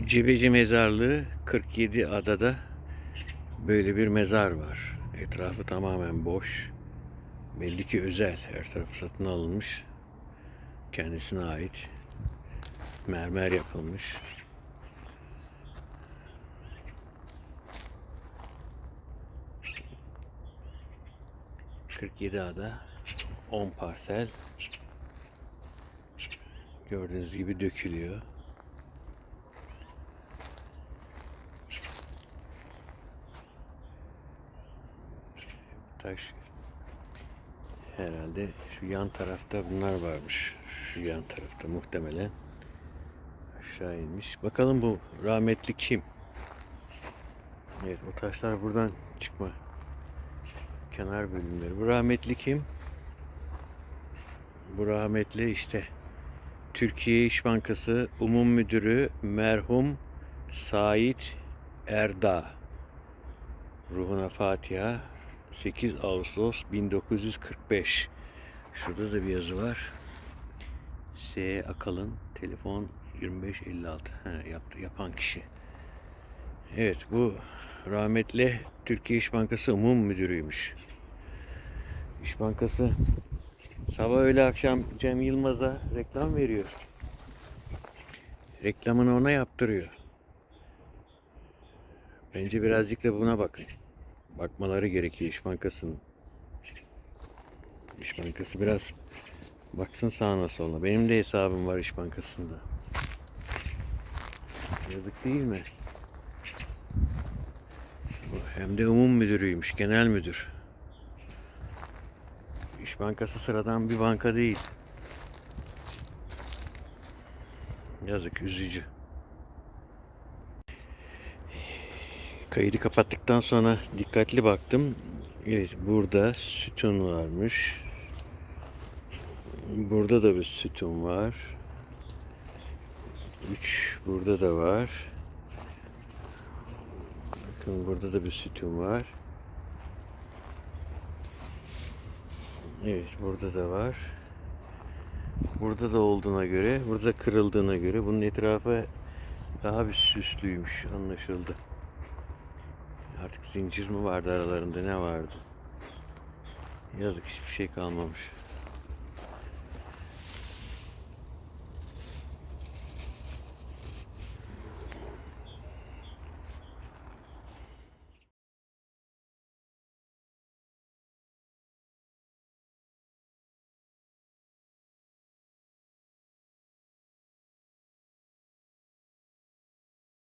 Cebeci Mezarlığı 47 adada böyle bir mezar var. Etrafı tamamen boş. Belli ki özel. Her tarafı satın alınmış. Kendisine ait. Mermer yapılmış. ...47 ada... ...10 parsel... ...gördüğünüz gibi dökülüyor. Taş herhalde şu yan tarafta bunlar varmış. Şu yan tarafta muhtemelen aşağı inmiş. Bakalım bu rahmetli kim? Evet o taşlar buradan çıkma. Kenar bölümleri. Bu rahmetli kim? Bu rahmetli işte Türkiye İş Bankası Umum Müdürü merhum Sait Erdağ. Ruhuna Fatiha 8 Ağustos 1945. Şurada da bir yazı var. S. Akalın telefon 2556. Ha, yaptı, yapan kişi. Evet bu rahmetli Türkiye İş Bankası Umum Müdürüymüş. İş Bankası sabah öğle akşam Cem Yılmaz'a reklam veriyor. Reklamını ona yaptırıyor. Bence birazcık da buna bakın. Bakmaları gerekiyor İş Bankası'nın. İş Bankası biraz baksın sağına soluna. Benim de hesabım var İş Bankası'nda. Yazık değil mi? Hem de umum müdürüymüş, genel müdür. İş Bankası sıradan bir banka değil. Yazık, üzücü. Kaydı kapattıktan sonra dikkatli baktım. Evet burada sütun varmış. Burada da bir sütun var. 3 burada da var. Bakın burada da bir sütun var. Evet burada da var. Burada da olduğuna göre, burada kırıldığına göre bunun etrafı daha bir süslüymüş anlaşıldı. Artık zincir mi vardı aralarında ne vardı? Yazık hiçbir şey kalmamış.